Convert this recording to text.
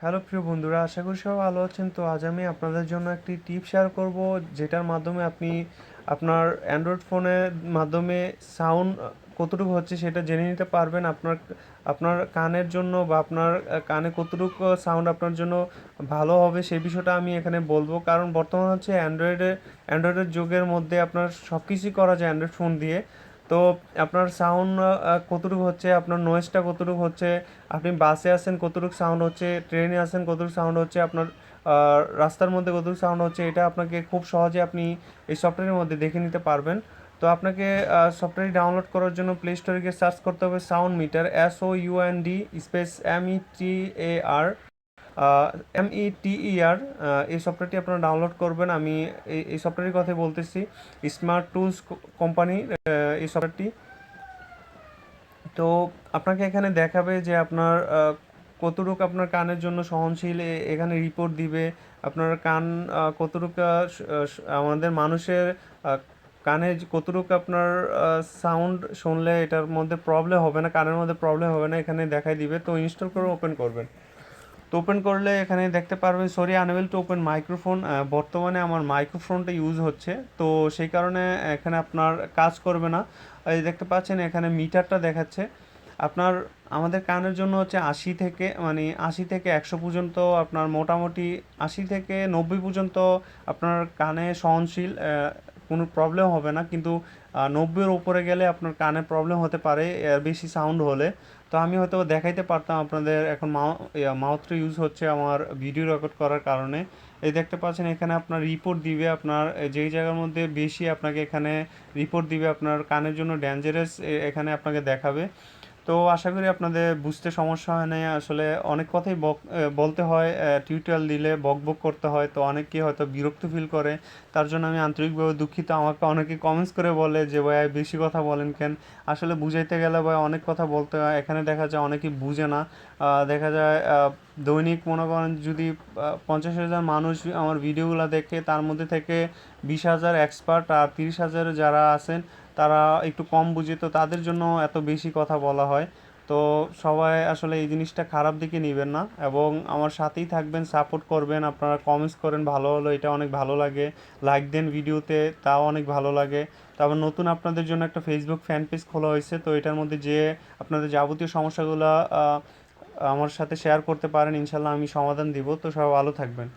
Hello, প্রিয় বন্ধুরা, আশা করি সবাই ভালো আছেন। তো আজ আমি আপনাদের জন্য একটি টিপ শেয়ার করব, যেটার মাধ্যমে আপনি আপনার অ্যান্ড্রয়েড ফোনের মাধ্যমে সাউন্ড কতটুকু হচ্ছে সেটা জেনে নিতে পারবেন। আপনার আপনার কানের জন্য বা আপনার কানে কতটুকু সাউন্ড আপনার জন্য ভালো হবে সেই বিষয়টা আমি এখানে বলব। কারণ বর্তমান হচ্ছে অ্যান্ড্রয়েডে, অ্যান্ড্রয়েডের যুগের মধ্যে আপনার সব কিছুই করা যায় অ্যান্ড্রয়েড ফোন দিয়ে। তো আপনার সাউন্ড কতটুকু হচ্ছে? আপনার নয়েজটা কতটুকু হচ্ছে? আপনি বাসে আসেন, কতটুকু সাউন্ড হচ্ছে? ট্রেনে আসেন, কতটুকু সাউন্ড হচ্ছে? আপনার রাস্তার মধ্যে কতটুকু সাউন্ড হচ্ছে? এটা আপনাকে খুব সহজে আপনি এই সফটওয়্যারের মধ্যে দেখে নিতে পারবেন। তো আপনাকে সফটওয়্যারটি ডাউনলোড করার জন্য প্লে স্টোরে গিয়ে সার্চ করতে হবে sound meter S O U N D space M E T A R M E T E R এই সফটওয়্যারটি আপনারা ডাউনলোড করবেন। আমি এই এই সফটওয়্যারের কথা বলতেছি। স্মার্ট টুলস কোম্পানির এই সফটওয়্যারটি তো আপনাকে এখানে দেখাবে যে আপনার কতটুকু আপনার কানের জন্য সহনশীল এখানে রিপোর্ট দিবে। আপনার কান কতটুকু আমাদের মানুষের কানে কতটুকু আপনার সাউন্ড শুনলে এটার মধ্যে প্রবলেম হবে না, কানের মধ্যে প্রবলেম হবে না, এখানে দেখাই দিবে। তো ইনস্টল করে ওপেন করবেন। তো ওপেন করলে এখানে দেখতে পারবেন sorry unable to open microphone বর্তমানে আমার মাইক্রোফোনটা ইউজ হচ্ছে। তো সেই কারণে এখানে আপনার কাজ করবে না। এই দেখতে পাচ্ছেন, এখানে মিটারটা দেখাচ্ছে। আপনার, আমাদের কানের জন্য হচ্ছে আশি থেকে মানে আশি থেকে একশো পর্যন্ত, আপনার মোটামুটি আশি থেকে নব্বই পর্যন্ত আপনার কানে সহনশীল কোনো প্রবলেম হবে না, কিন্তু নব্বইয়ের ওপরে গেলে আপনার কানে প্রবলেম হতে পারে বেশি সাউন্ড হলে। তো আমি হয়তো দেখাইতে পারতাম আপনাদের, এখন মাউথটা ইউজ হচ্ছে আমার ভিডিও রেকর্ড করার কারণে। এই দেখতে পাচ্ছেন, এখানে আপনার রিপোর্ট দিবে আপনার যেই জায়গার মধ্যে বেশি আপনাকে এখানে রিপোর্ট দিবে আপনার কানের জন্য ডেঞ্জারাস এখানে আপনাকে দেখাবে। তো আশা করি আপনাদের বুঝতে সমস্যা হয় না আসলে অনেক কথাই বক বলতে হয় টিউটোরিয়াল দিলে বক বক করতে হয়। তো অনেকেই হয়তো বিরক্ত ফিল করে। তার জন্য আমি আন্তরিকভাবে দুঃখিত। আমাকে অনেকে কমেন্টস করে বলে যে, ভাই বেশি কথা বলেন কেন? আসলে বুঝাইতে গেলে ভাই অনেক কথা বলতে হয়। এখানে দেখা যায় অনেকেই বুঝে না। দেখা যায় দৈনিক মনে করেন যদি পঞ্চাশ হাজার মানুষ আমার ভিডিওগুলো দেখে, তার মধ্যে থেকে বিশ হাজার এক্সপার্ট আর তিরিশ হাজার যারা আছেন তারা একটু কম বুঝে, তো তাদের জন্য এত বেশি কথা বলা হয়। তো সবাই আসলে এই জিনিসটা খারাপ দিকে নেবেন না এবং আমার সাথেই থাকবেন, সাপোর্ট করবেন, আপনারা কমেন্টস করেন, ভালো হলো, এটা অনেক ভালো লাগে। লাইক দেন ভিডিওতে, তাও অনেক ভালো লাগে। তারপর নতুন আপনাদের জন্য একটা ফেসবুক ফ্যান পেজ খোলা হয়েছে, তো এটার মধ্যে যে আপনাদের যাবতীয় সমস্যাগুলো আমার সাথে শেয়ার করতে পারেন ইনশাল্লাহ আমি সমাধান দিব। তো সবাই ভালো থাকবেন।